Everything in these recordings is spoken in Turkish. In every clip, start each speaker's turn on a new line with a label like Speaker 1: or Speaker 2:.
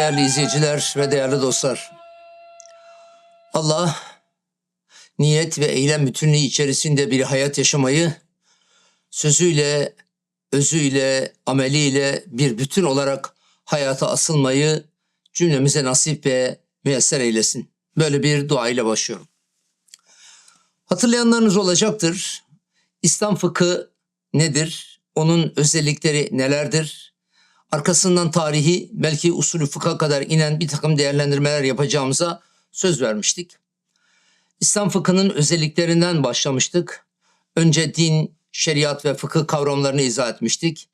Speaker 1: değerli izleyiciler ve değerli dostlar. Allah niyet ve eylem bütünlüğü içerisinde bir hayat yaşamayı sözüyle, özüyle, ameliyle bir bütün olarak hayata asılmayı cümlemize nasip ve müyesser eylesin. Böyle bir dua ile başlıyorum. Hatırlayanlarınız olacaktır. İslam fıkı nedir? Onun özellikleri nelerdir? Arkasından tarihi belki usulü fıkha kadar inen bir takım değerlendirmeler yapacağımıza söz vermiştik. İslam fıkhının özelliklerinden başlamıştık. Önce din, şeriat ve fıkıh kavramlarını izah etmiştik.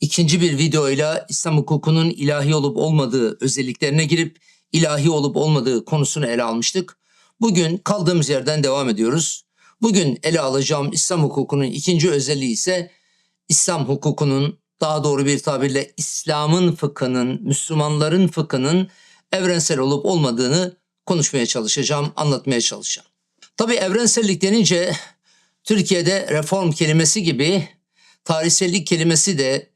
Speaker 1: İkinci bir videoyla İslam hukukunun ilahi olup olmadığı özelliklerine girip ilahi olup olmadığı konusunu ele almıştık. Bugün kaldığımız yerden devam ediyoruz. Bugün ele alacağım İslam hukukunun ikinci özelliği ise İslam hukukunun daha doğru bir tabirle İslam'ın fıkhının, Müslümanların fıkhının evrensel olup olmadığını konuşmaya çalışacağım, anlatmaya çalışacağım. Tabii evrensellik denince Türkiye'de reform kelimesi gibi tarihsellik kelimesi de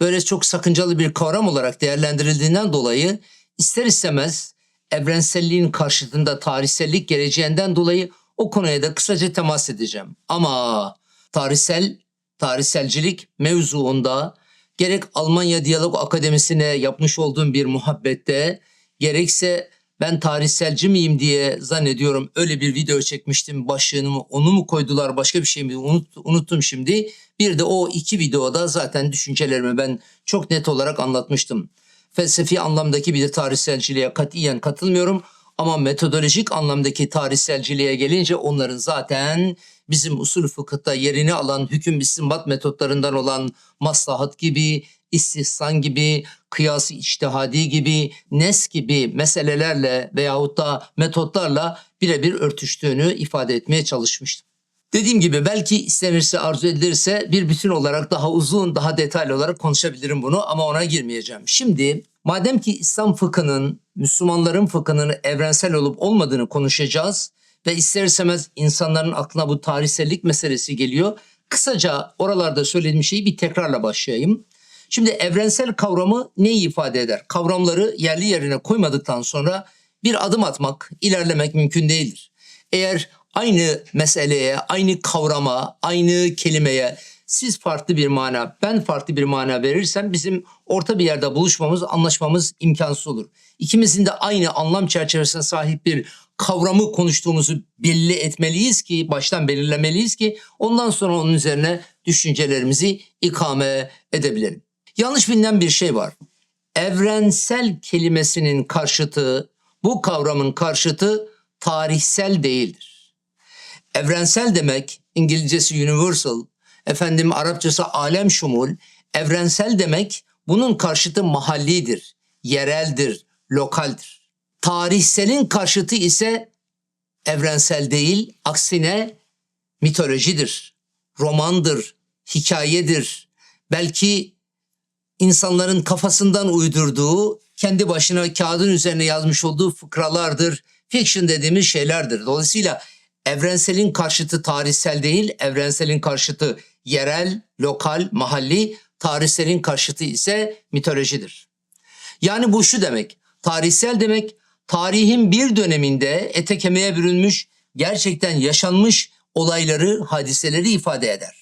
Speaker 1: böyle çok sakıncalı bir kavram olarak değerlendirildiğinden dolayı ister istemez evrenselliğin karşıtında tarihsellik geleceğinden dolayı o konuya da kısaca temas edeceğim. Ama tarihsel, tarihselcilik mevzuunda gerek Almanya Diyalog Akademisi'ne yapmış olduğum bir muhabbette gerekse ben tarihselci miyim diye zannediyorum öyle bir video çekmiştim başlığını mı onu mu koydular başka bir şey mi Unut, unuttum şimdi. Bir de o iki videoda zaten düşüncelerimi ben çok net olarak anlatmıştım. Felsefi anlamdaki bir de tarihselciliğe katiyen katılmıyorum. Ama metodolojik anlamdaki tarihselciliğe gelince onların zaten bizim usul fıkıhta yerini alan hüküm istinbat metotlarından olan maslahat gibi, istihsan gibi, kıyası içtihadi gibi, nes gibi meselelerle veyahut da metotlarla birebir örtüştüğünü ifade etmeye çalışmıştım. Dediğim gibi belki istenirse arzu edilirse bir bütün olarak daha uzun, daha detaylı olarak konuşabilirim bunu ama ona girmeyeceğim. Şimdi madem ki İslam fıkhının, Müslümanların fıkhının evrensel olup olmadığını konuşacağız ve ister istemez insanların aklına bu tarihsellik meselesi geliyor. Kısaca oralarda söylediğim şeyi bir tekrarla başlayayım. Şimdi evrensel kavramı neyi ifade eder? Kavramları yerli yerine koymadıktan sonra bir adım atmak, ilerlemek mümkün değildir. Eğer aynı meseleye, aynı kavrama, aynı kelimeye siz farklı bir mana, ben farklı bir mana verirsem bizim orta bir yerde buluşmamız, anlaşmamız imkansız olur. İkimizin de aynı anlam çerçevesine sahip bir kavramı konuştuğumuzu belli etmeliyiz ki, baştan belirlemeliyiz ki ondan sonra onun üzerine düşüncelerimizi ikame edebilelim. Yanlış bilinen bir şey var. Evrensel kelimesinin karşıtı, bu kavramın karşıtı tarihsel değildir. Evrensel demek İngilizcesi universal, efendim Arapçası alem şumul, evrensel demek bunun karşıtı mahallidir, yereldir, lokaldir. Tarihselin karşıtı ise evrensel değil, aksine mitolojidir, romandır, hikayedir. Belki insanların kafasından uydurduğu, kendi başına kağıdın üzerine yazmış olduğu fıkralardır, fiction dediğimiz şeylerdir. Dolayısıyla evrenselin karşıtı tarihsel değil, evrenselin karşıtı yerel, lokal, mahalli, tarihselin karşıtı ise mitolojidir. Yani bu şu demek, tarihsel demek tarihin bir döneminde ete kemiğe bürünmüş, gerçekten yaşanmış olayları, hadiseleri ifade eder.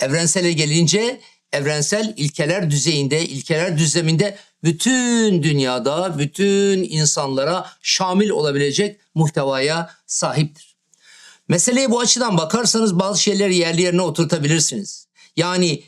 Speaker 1: Evrensele gelince evrensel ilkeler düzeyinde, ilkeler düzleminde bütün dünyada, bütün insanlara şamil olabilecek muhtevaya sahiptir. Meseleye bu açıdan bakarsanız bazı şeyleri yerli yerine oturtabilirsiniz. Yani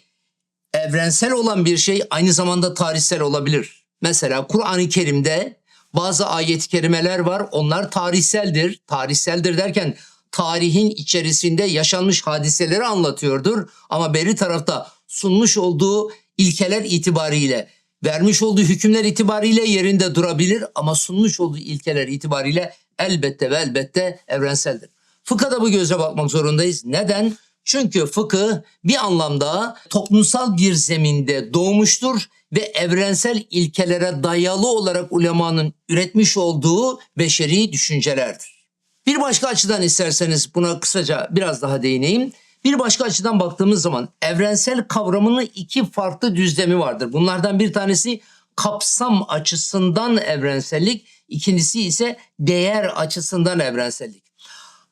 Speaker 1: evrensel olan bir şey aynı zamanda tarihsel olabilir. Mesela Kur'an-ı Kerim'de bazı ayet-i kerimeler var. Onlar tarihseldir. Tarihseldir derken tarihin içerisinde yaşanmış hadiseleri anlatıyordur. Ama beri tarafta sunmuş olduğu ilkeler itibariyle, vermiş olduğu hükümler itibariyle yerinde durabilir ama sunmuş olduğu ilkeler itibariyle elbette ve elbette evrenseldir. Fıkha da bu göze bakmak zorundayız. Neden? Çünkü fıkıh bir anlamda toplumsal bir zeminde doğmuştur ve evrensel ilkelere dayalı olarak ulemanın üretmiş olduğu beşeri düşüncelerdir. Bir başka açıdan isterseniz buna kısaca biraz daha değineyim. Bir başka açıdan baktığımız zaman evrensel kavramının iki farklı düzlemi vardır. Bunlardan bir tanesi kapsam açısından evrensellik, ikincisi ise değer açısından evrensellik.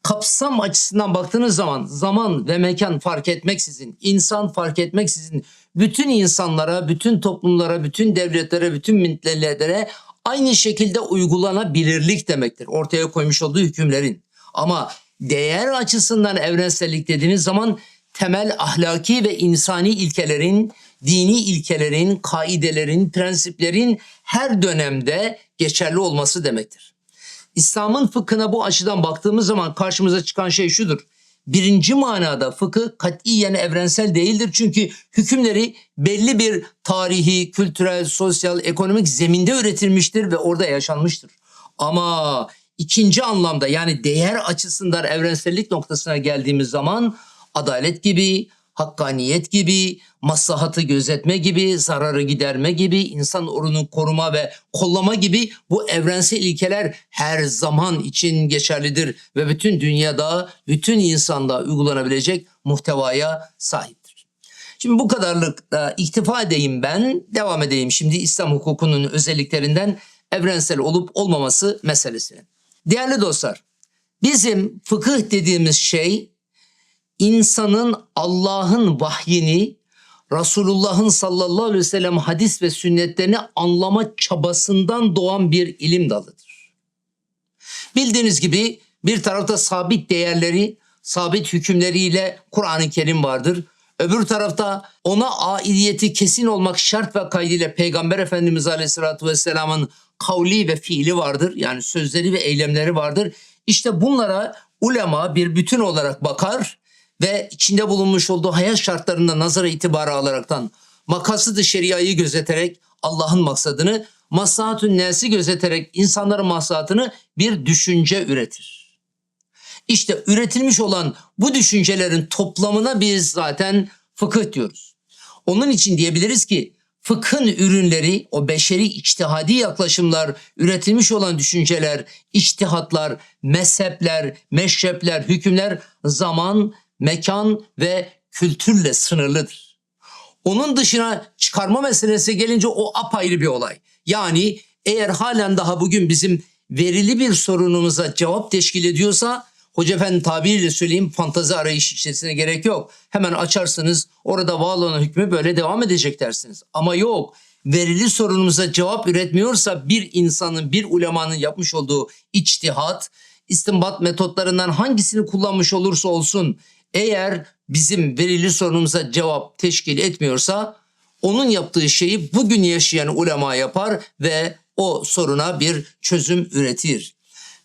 Speaker 1: Kapsam açısından baktığınız zaman zaman ve mekan fark etmeksizin, insan fark etmeksizin bütün insanlara, bütün toplumlara, bütün devletlere, bütün milletlere aynı şekilde uygulanabilirlik demektir. Ortaya koymuş olduğu hükümlerin. Ama değer açısından evrensellik dediğiniz zaman temel ahlaki ve insani ilkelerin, dini ilkelerin, kaidelerin, prensiplerin her dönemde geçerli olması demektir. İslam'ın fıkhına bu açıdan baktığımız zaman karşımıza çıkan şey şudur. Birinci manada fıkı katiyen evrensel değildir. Çünkü hükümleri belli bir tarihi, kültürel, sosyal, ekonomik zeminde üretilmiştir ve orada yaşanmıştır. Ama ikinci anlamda yani değer açısından evrensellik noktasına geldiğimiz zaman adalet gibi, hakkaniyet gibi, maslahatı gözetme gibi, zararı giderme gibi, insan onurunu koruma ve kollama gibi bu evrensel ilkeler her zaman için geçerlidir ve bütün dünyada, bütün insanda uygulanabilecek muhtevaya sahiptir. Şimdi bu kadarlık da iktifa edeyim ben, devam edeyim şimdi İslam hukukunun özelliklerinden evrensel olup olmaması meselesine. Değerli dostlar, bizim fıkıh dediğimiz şey insanın Allah'ın vahyini Resulullah'ın sallallahu aleyhi ve sellem hadis ve sünnetlerini anlama çabasından doğan bir ilim dalıdır. Bildiğiniz gibi bir tarafta sabit değerleri, sabit hükümleriyle Kur'an-ı Kerim vardır. Öbür tarafta ona aidiyeti kesin olmak şart ve kaydıyla Peygamber Efendimiz Aleyhisselatü Vesselam'ın kavli ve fiili vardır. Yani sözleri ve eylemleri vardır. İşte bunlara ulema bir bütün olarak bakar ve içinde bulunmuş olduğu hayat şartlarında nazara itibara alaraktan makasıdı şeriayı gözeterek Allah'ın maksadını, maslahatün nesi gözeterek insanların maslahatını bir düşünce üretir. İşte üretilmiş olan bu düşüncelerin toplamına biz zaten fıkıh diyoruz. Onun için diyebiliriz ki fıkhın ürünleri, o beşeri içtihadi yaklaşımlar, üretilmiş olan düşünceler, içtihatlar, mezhepler, meşrepler, hükümler zaman, mekan ve kültürle sınırlıdır. Onun dışına çıkarma meselesi gelince o apayrı bir olay. Yani eğer halen daha bugün bizim verili bir sorunumuza cevap teşkil ediyorsa Hoca Efendi tabiriyle söyleyeyim fantazi arayış içerisine gerek yok. Hemen açarsınız orada var olan hükmü böyle devam edecek dersiniz. Ama yok verili sorunumuza cevap üretmiyorsa bir insanın bir ulemanın yapmış olduğu içtihat istinbat metotlarından hangisini kullanmış olursa olsun eğer bizim verili sorunumuza cevap teşkil etmiyorsa onun yaptığı şeyi bugün yaşayan ulema yapar ve o soruna bir çözüm üretir.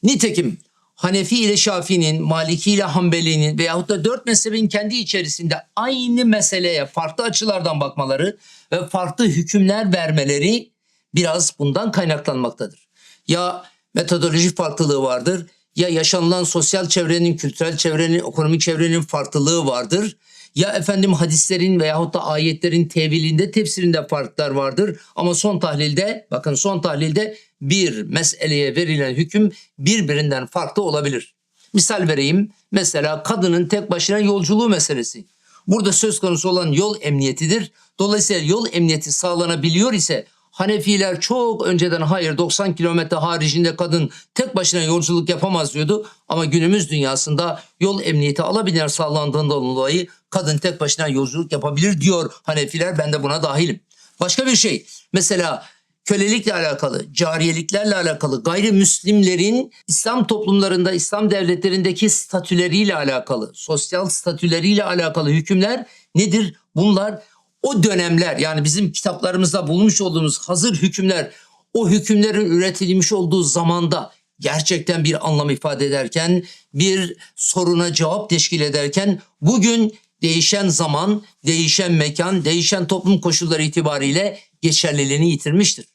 Speaker 1: Nitekim Hanefi ile Şafii'nin, Maliki ile Hanbeli'nin veyahut da dört mezhebin kendi içerisinde aynı meseleye farklı açılardan bakmaları ve farklı hükümler vermeleri biraz bundan kaynaklanmaktadır. Ya metodoloji farklılığı vardır ya yaşanılan sosyal çevrenin, kültürel çevrenin, ekonomik çevrenin farklılığı vardır. Ya efendim hadislerin veyahut da ayetlerin tevilinde, tefsirinde farklar vardır. Ama son tahlilde, bakın son tahlilde bir meseleye verilen hüküm birbirinden farklı olabilir. Misal vereyim. Mesela kadının tek başına yolculuğu meselesi. Burada söz konusu olan yol emniyetidir. Dolayısıyla yol emniyeti sağlanabiliyor ise Hanefiler çok önceden hayır 90 kilometre haricinde kadın tek başına yolculuk yapamaz diyordu. Ama günümüz dünyasında yol emniyeti alabilir sağlandığından dolayı kadın tek başına yolculuk yapabilir diyor Hanefiler. Ben de buna dahilim. Başka bir şey mesela kölelikle alakalı, cariyeliklerle alakalı, gayrimüslimlerin İslam toplumlarında, İslam devletlerindeki statüleriyle alakalı, sosyal statüleriyle alakalı hükümler nedir? Bunlar o dönemler yani bizim kitaplarımızda bulmuş olduğumuz hazır hükümler o hükümlerin üretilmiş olduğu zamanda gerçekten bir anlam ifade ederken bir soruna cevap teşkil ederken bugün değişen zaman, değişen mekan, değişen toplum koşulları itibariyle geçerliliğini yitirmiştir.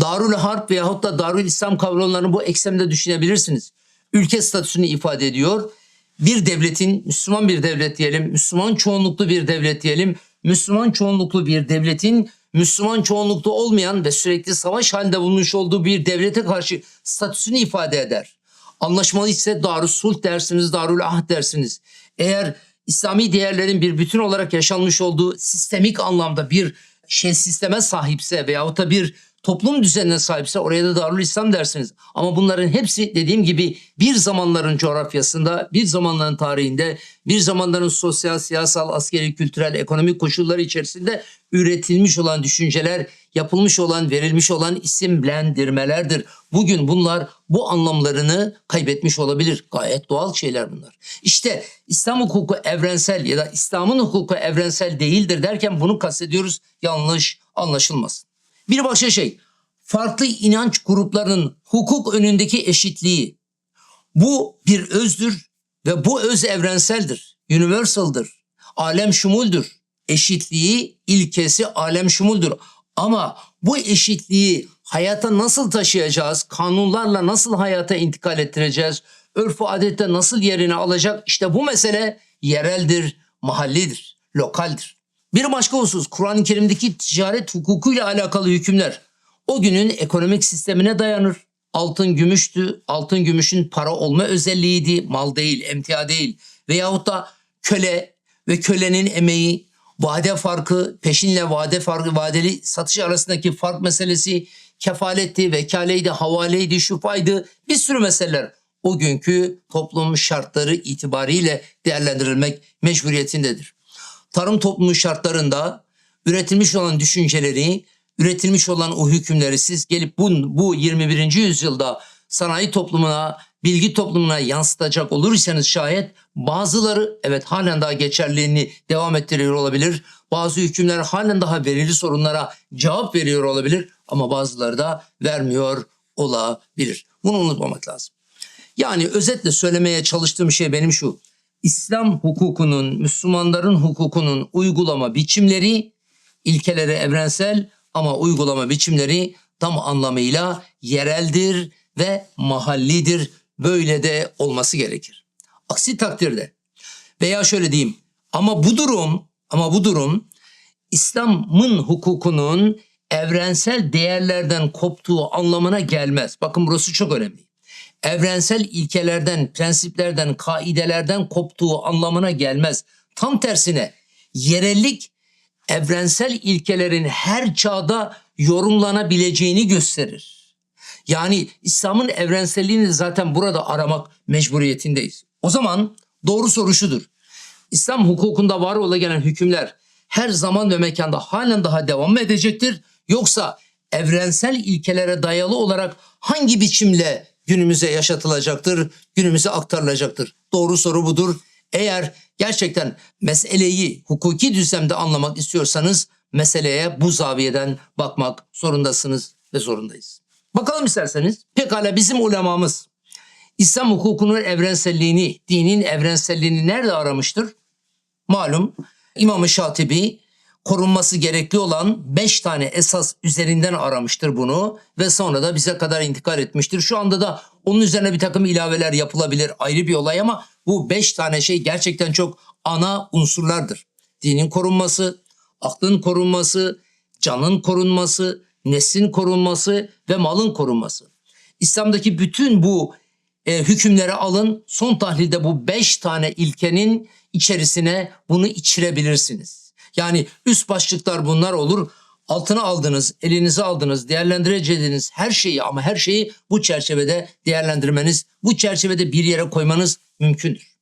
Speaker 1: Darül Harp veyahut da Darül İslam kavramlarını bu eksemde düşünebilirsiniz. Ülke statüsünü ifade ediyor. Bir devletin, Müslüman bir devlet diyelim, Müslüman çoğunluklu bir devlet diyelim, Müslüman çoğunluklu bir devletin Müslüman çoğunluklu olmayan ve sürekli savaş halinde bulunmuş olduğu bir devlete karşı statüsünü ifade eder. Anlaşmalı ise Darül Sulh dersiniz, Darül Ahd dersiniz. Eğer İslami değerlerin bir bütün olarak yaşanmış olduğu sistemik anlamda bir şey sisteme sahipse veyahut da bir toplum düzenine sahipse oraya da Darül İslam dersiniz. Ama bunların hepsi dediğim gibi bir zamanların coğrafyasında, bir zamanların tarihinde, bir zamanların sosyal, siyasal, askeri, kültürel, ekonomik koşulları içerisinde üretilmiş olan düşünceler, yapılmış olan, verilmiş olan isimlendirmelerdir. Bugün bunlar bu anlamlarını kaybetmiş olabilir. Gayet doğal şeyler bunlar. İşte İslam hukuku evrensel ya da İslam'ın hukuku evrensel değildir derken bunu kastediyoruz. Yanlış anlaşılmasın. Bir başka şey, farklı inanç gruplarının hukuk önündeki eşitliği. Bu bir özdür ve bu öz evrenseldir, universal'dır, alem şumuldür. Eşitliği ilkesi alem şumuldür. Ama bu eşitliği hayata nasıl taşıyacağız, kanunlarla nasıl hayata intikal ettireceğiz, örf adette nasıl yerini alacak işte bu mesele yereldir, mahallidir, lokaldir. Bir başka husus Kur'an-ı Kerim'deki ticaret hukukuyla alakalı hükümler. O günün ekonomik sistemine dayanır. Altın gümüştü, altın gümüşün para olma özelliğiydi, mal değil, emtia değil. Veyahut da köle ve kölenin emeği, vade farkı, peşinle vade farkı, vadeli satış arasındaki fark meselesi, kefaletti, vekaleydi, havaleydi, şufaydı bir sürü meseleler. O günkü toplum şartları itibariyle değerlendirilmek mecburiyetindedir tarım toplumu şartlarında üretilmiş olan düşünceleri, üretilmiş olan o hükümleri siz gelip bu, bu 21. yüzyılda sanayi toplumuna, bilgi toplumuna yansıtacak olursanız şayet bazıları evet halen daha geçerliliğini devam ettiriyor olabilir. Bazı hükümler halen daha verili sorunlara cevap veriyor olabilir ama bazıları da vermiyor olabilir. Bunu unutmamak lazım. Yani özetle söylemeye çalıştığım şey benim şu. İslam hukukunun, Müslümanların hukukunun uygulama biçimleri ilkeleri evrensel ama uygulama biçimleri tam anlamıyla yereldir ve mahallidir. Böyle de olması gerekir. Aksi takdirde veya şöyle diyeyim ama bu durum ama bu durum İslam'ın hukukunun evrensel değerlerden koptuğu anlamına gelmez. Bakın burası çok önemli evrensel ilkelerden, prensiplerden, kaidelerden koptuğu anlamına gelmez. Tam tersine yerellik evrensel ilkelerin her çağda yorumlanabileceğini gösterir. Yani İslam'ın evrenselliğini zaten burada aramak mecburiyetindeyiz. O zaman doğru soru şudur. İslam hukukunda var ola gelen hükümler her zaman ve mekanda halen daha devam mı edecektir? Yoksa evrensel ilkelere dayalı olarak hangi biçimle günümüze yaşatılacaktır, günümüze aktarılacaktır. Doğru soru budur. Eğer gerçekten meseleyi hukuki düzlemde anlamak istiyorsanız meseleye bu zaviyeden bakmak zorundasınız ve zorundayız. Bakalım isterseniz pekala bizim ulemamız İslam hukukunun evrenselliğini, dinin evrenselliğini nerede aramıştır? Malum İmam-ı Şatibi korunması gerekli olan 5 tane esas üzerinden aramıştır bunu ve sonra da bize kadar intikal etmiştir. Şu anda da onun üzerine bir takım ilaveler yapılabilir ayrı bir olay ama bu 5 tane şey gerçekten çok ana unsurlardır. Dinin korunması, aklın korunması, canın korunması, neslin korunması ve malın korunması. İslam'daki bütün bu e, hükümleri alın son tahlilde bu 5 tane ilkenin içerisine bunu içirebilirsiniz. Yani üst başlıklar bunlar olur. Altına aldınız, elinize aldınız, değerlendireceğiniz her şeyi ama her şeyi bu çerçevede değerlendirmeniz, bu çerçevede bir yere koymanız mümkündür.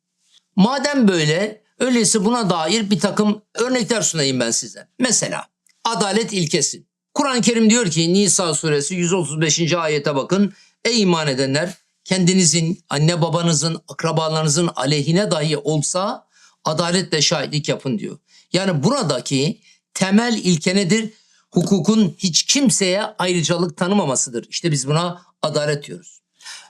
Speaker 1: Madem böyle, öyleyse buna dair bir takım örnekler sunayım ben size. Mesela adalet ilkesi. Kur'an-ı Kerim diyor ki Nisa suresi 135. ayete bakın. Ey iman edenler kendinizin, anne babanızın, akrabalarınızın aleyhine dahi olsa adaletle şahitlik yapın diyor. Yani buradaki temel ilke nedir? Hukukun hiç kimseye ayrıcalık tanımamasıdır. İşte biz buna adalet diyoruz.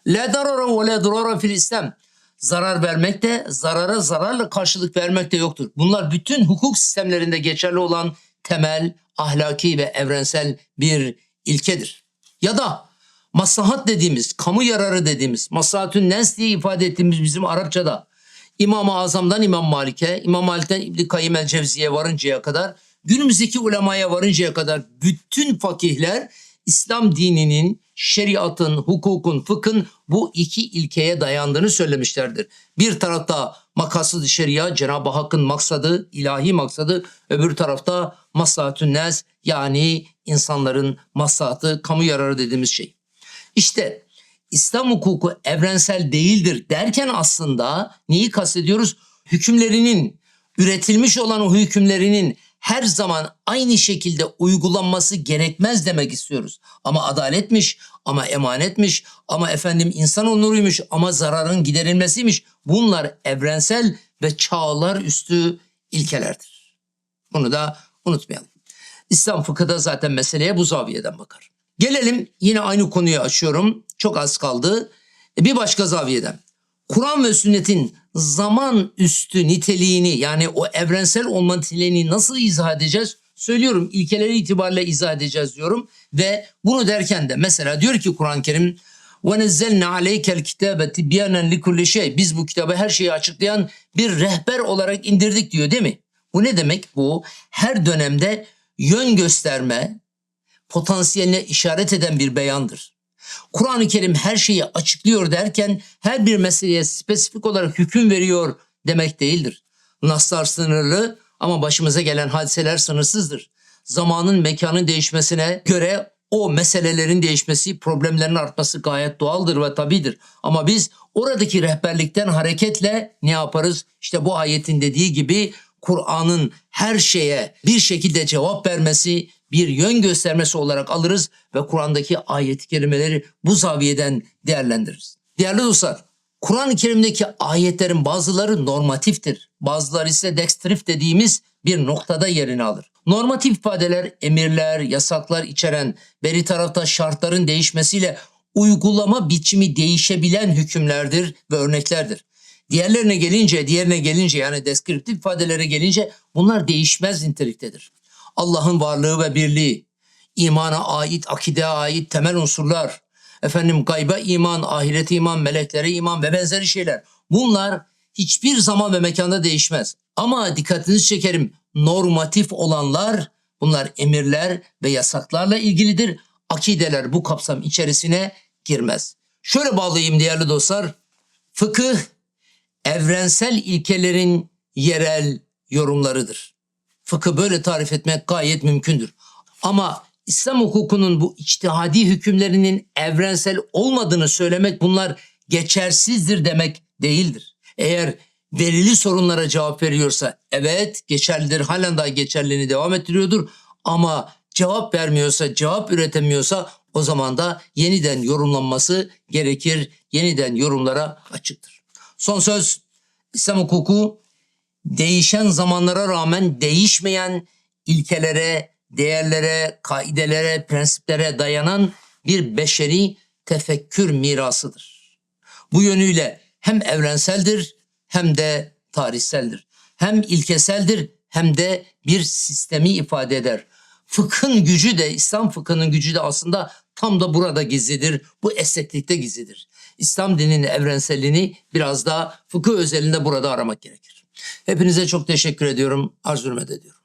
Speaker 1: La darara ve la durara fil İslam. Zarar vermek de zarara zararla karşılık vermek de yoktur. Bunlar bütün hukuk sistemlerinde geçerli olan temel, ahlaki ve evrensel bir ilkedir. Ya da maslahat dediğimiz, kamu yararı dediğimiz, maslahatün nes diye ifade ettiğimiz bizim Arapçada İmam-ı Azam'dan İmam Malik'e, İmam Malik'ten İbn-i Kayyim el-Cevziye varıncaya kadar, günümüzdeki ulemaya varıncaya kadar bütün fakihler İslam dininin, şeriatın, hukukun, fıkhın bu iki ilkeye dayandığını söylemişlerdir. Bir tarafta makasıd şeria Cenab-ı Hakk'ın maksadı, ilahi maksadı. Öbür tarafta maslahatün nes yani insanların maslahatı, kamu yararı dediğimiz şey. İşte İslam hukuku evrensel değildir derken aslında neyi kastediyoruz? Hükümlerinin üretilmiş olan o hükümlerinin her zaman aynı şekilde uygulanması gerekmez demek istiyoruz. Ama adaletmiş, ama emanetmiş, ama efendim insan onuruymuş, ama zararın giderilmesiymiş. Bunlar evrensel ve çağlar üstü ilkelerdir. Bunu da unutmayalım. İslam fıkhı da zaten meseleye bu zaviyeden bakar. Gelelim yine aynı konuyu açıyorum. Çok az kaldı. E, Bir başka zaviyeden. Kur'an ve sünnetin zaman üstü niteliğini yani o evrensel olma niteliğini nasıl izah edeceğiz? Söylüyorum ilkeleri itibariyle izah edeceğiz diyorum. Ve bunu derken de mesela diyor ki Kur'an-ı Kerim وَنَزَّلْنَا عَلَيْكَ الْكِتَابَ تِبْيَانًا لِكُلِّ şey. Biz bu kitabı her şeyi açıklayan bir rehber olarak indirdik diyor değil mi? Bu ne demek? Bu her dönemde yön gösterme, potansiyeline işaret eden bir beyandır. Kur'an-ı Kerim her şeyi açıklıyor derken her bir meseleye spesifik olarak hüküm veriyor demek değildir. Naslar sınırlı ama başımıza gelen hadiseler sınırsızdır. Zamanın mekanın değişmesine göre o meselelerin değişmesi, problemlerin artması gayet doğaldır ve tabidir. Ama biz oradaki rehberlikten hareketle ne yaparız? İşte bu ayetin dediği gibi Kur'an'ın her şeye bir şekilde cevap vermesi, bir yön göstermesi olarak alırız ve Kur'an'daki ayet-i kerimeleri bu zaviyeden değerlendiririz. Değerli dostlar, Kur'an-ı Kerim'deki ayetlerin bazıları normatiftir. Bazıları ise dekstrif dediğimiz bir noktada yerini alır. Normatif ifadeler emirler, yasaklar içeren beri tarafta şartların değişmesiyle uygulama biçimi değişebilen hükümlerdir ve örneklerdir. Diğerlerine gelince, diğerine gelince yani deskriptif ifadelere gelince bunlar değişmez niteliktedir. Allah'ın varlığı ve birliği, imana ait, akideye ait temel unsurlar, efendim gayba iman, ahirete iman, meleklere iman ve benzeri şeyler. Bunlar hiçbir zaman ve mekanda değişmez. Ama dikkatinizi çekerim normatif olanlar bunlar emirler ve yasaklarla ilgilidir. Akideler bu kapsam içerisine girmez. Şöyle bağlayayım değerli dostlar. Fıkıh evrensel ilkelerin yerel yorumlarıdır. Fıkı böyle tarif etmek gayet mümkündür. Ama İslam hukukunun bu içtihadi hükümlerinin evrensel olmadığını söylemek bunlar geçersizdir demek değildir. Eğer verili sorunlara cevap veriyorsa evet geçerlidir halen daha geçerliliğini devam ettiriyordur ama cevap vermiyorsa cevap üretemiyorsa o zaman da yeniden yorumlanması gerekir yeniden yorumlara açıktır. Son söz İslam hukuku değişen zamanlara rağmen değişmeyen ilkelere, değerlere, kaidelere, prensiplere dayanan bir beşeri tefekkür mirasıdır. Bu yönüyle hem evrenseldir hem de tarihseldir. Hem ilkeseldir hem de bir sistemi ifade eder. Fıkhın gücü de İslam fıkhının gücü de aslında tam da burada gizlidir. Bu esneklikte gizlidir. İslam dininin evrenselliğini biraz daha fıkıh özelinde burada aramak gerekir. Hepinize çok teşekkür ediyorum. Arz ediyorum.